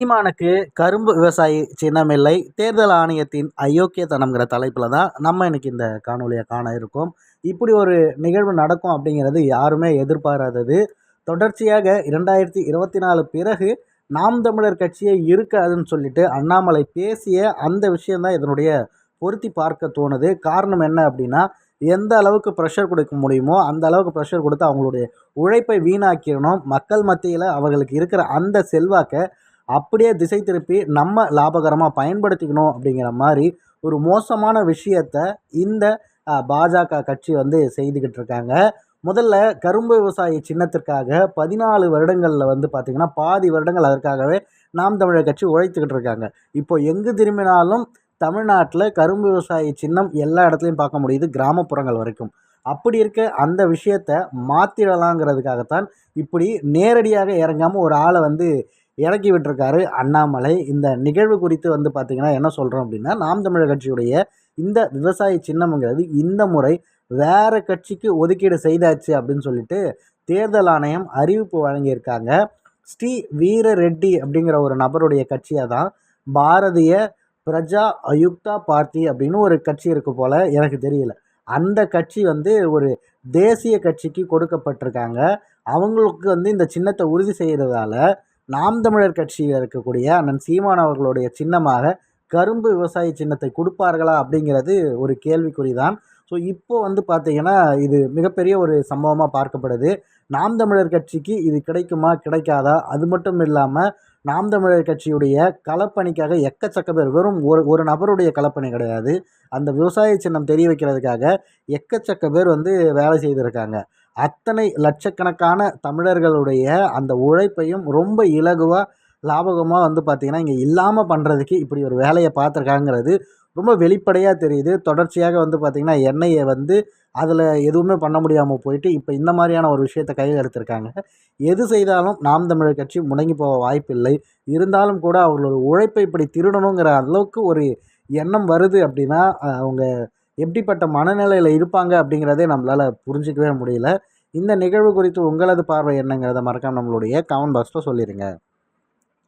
சீமானுக்கு கரும்பு விவசாயி சின்னமில்லை தேர்தல் ஆணையத்தின் அயோக்கியத்தனம்ங்கிற தலைப்பில் தான் நம்ம இன்னைக்கு இந்த காணொலியை காண இருக்கோம். இப்படி ஒரு நிகழ்வு நடக்கும் அப்படிங்கிறது யாருமே எதிர்பாராதது. தொடர்ச்சியாக இரண்டாயிரத்தி இருபத்தி நாலு பிறகு நாம் தமிழர் கட்சியே இருக்காதுன்னு சொல்லிட்டு அண்ணாமலை பேசிய அந்த விஷயந்தான் இதனுடைய பொருத்தி பார்க்க தோணுது. காரணம் என்ன அப்படின்னா எந்த அளவுக்கு ப்ரெஷர் கொடுக்க முடியுமோ அந்த அளவுக்கு ப்ரெஷர் கொடுத்து அவங்களுடைய உழைப்பை வீணாக்கிடணும். மக்கள் மத்தியில் அவர்களுக்கு இருக்கிற அந்த செல்வாக்கை அப்படியே திசை திருப்பி நம்ம லாபகரமாக பயன்படுத்திக்கணும் அப்படிங்கிற மாதிரி ஒரு மோசமான விஷயத்த இந்த பாஜக கட்சி வந்து செய்துக்கிட்டு இருக்காங்க. முதல்ல கரும்பு விவசாயி சின்னத்திற்காக பதினாலு வருடங்களில் வந்து பார்த்திங்கன்னா பாதி வருடங்கள் அதற்காகவே நாம் தமிழர் கட்சி உழைத்துக்கிட்டு இருக்காங்க. இப்போ எங்கு திரும்பினாலும் தமிழ்நாட்டில் கரும்பு விவசாயி சின்னம் எல்லா இடத்துலையும் பார்க்க முடியுது கிராமப்புறங்கள் வரைக்கும். அப்படி இருக்க அந்த விஷயத்த மாற்றிடலாங்கிறதுக்காகத்தான் இப்படி நேரடியாக இறங்காமல் ஒரு ஆளை வந்து இறக்கி விட்டுருக்காரு அண்ணாமலை. இந்த நிகழ்வு குறித்து வந்து பார்த்திங்கன்னா என்ன சொல்கிறோம் அப்படின்னா நாம் தமிழர் கட்சியுடைய இந்த விவசாய சின்னம்ங்கிறது இந்த முறை வேறு கட்சிக்கு ஒதுக்கீடு செய்தாச்சு அப்படின்னு சொல்லிட்டு தேர்தல் ஆணையம் அறிவிப்பு வழங்கியிருக்காங்க. ஸ்ரீ வீர ரெட்டி அப்படிங்கிற ஒரு நபருடைய கட்சியாக தான் பாரதிய பிரஜா அயுக்தா பார்ட்டி அப்படின்னு ஒரு கட்சி இருக்கு போல் எனக்கு தெரியல. அந்த கட்சி வந்து ஒரு தேசிய கட்சிக்கு கொடுக்கப்பட்டிருக்காங்க. அவங்களுக்கு வந்து இந்த சின்னத்தை உறுதி செய்கிறதால நாம் தமிழர் கட்சியில் இருக்கக்கூடிய அண்ணன் சீமான் அவர்களுடைய சின்னமாக கரும்பு விவசாய சின்னத்தை கொடுப்பார்களா அப்படிங்கிறது ஒரு கேள்விக்குறி தான் ஸோ இப்போ வந்து பார்த்திங்கன்னா இது மிகப்பெரிய ஒரு சம்பவமாக பார்க்கப்படுது. நாம் தமிழர் கட்சிக்கு இது கிடைக்குமா கிடைக்காதா? அது மட்டும் இல்லாமல் நாம் தமிழர் கட்சியுடைய களப்பணிக்காக எக்கச்சக்க பேர் வெறும் ஒரு ஒரு நபருடைய களப்பணி கிடையாது. அந்த விவசாய சின்னம் தெரிய வைக்கிறதுக்காக எக்கச்சக்க பேர் வந்து வேலை செய்திருக்காங்க. அத்தனை லட்சக்கணக்கான தமிழர்களுடைய அந்த உழைப்பையும் ரொம்ப இலகுவாக லாபகமாக வந்து பார்த்திங்கன்னா இங்கே இல்லாமல் பண்ணுறதுக்கு இப்படி ஒரு வேலையை பார்த்துருக்காங்கிறது ரொம்ப வெளிப்படையாக தெரியுது. தொடர்ச்சியாக வந்து பார்த்திங்கன்னா எண்ணெயை வந்து அதில் எதுவுமே பண்ண முடியாமல் போயிட்டு இப்போ இந்த மாதிரியான ஒரு விஷயத்தை கையில் எடுத்திருக்காங்க எது செய்தாலும் நாம் தமிழர் கட்சி முடங்கி போக வாய்ப்பில்லை. இருந்தாலும் கூட அவர்களோட உழைப்பை இப்படி திருடணுங்கிற அளவுக்கு ஒரு எண்ணம் வருது அப்படின்னா அவங்க எப்படிப்பட்ட மனநிலையில் இருப்பாங்க அப்படிங்கிறதே நம்மளால் புரிஞ்சிக்கவே முடியல. இந்த நிகழ்வு குறித்து உங்களது பார்வை என்னங்கிறத மறக்காமல் நம்மளுடைய கமெண்ட் பாக்ஸில் சொல்லிடுங்க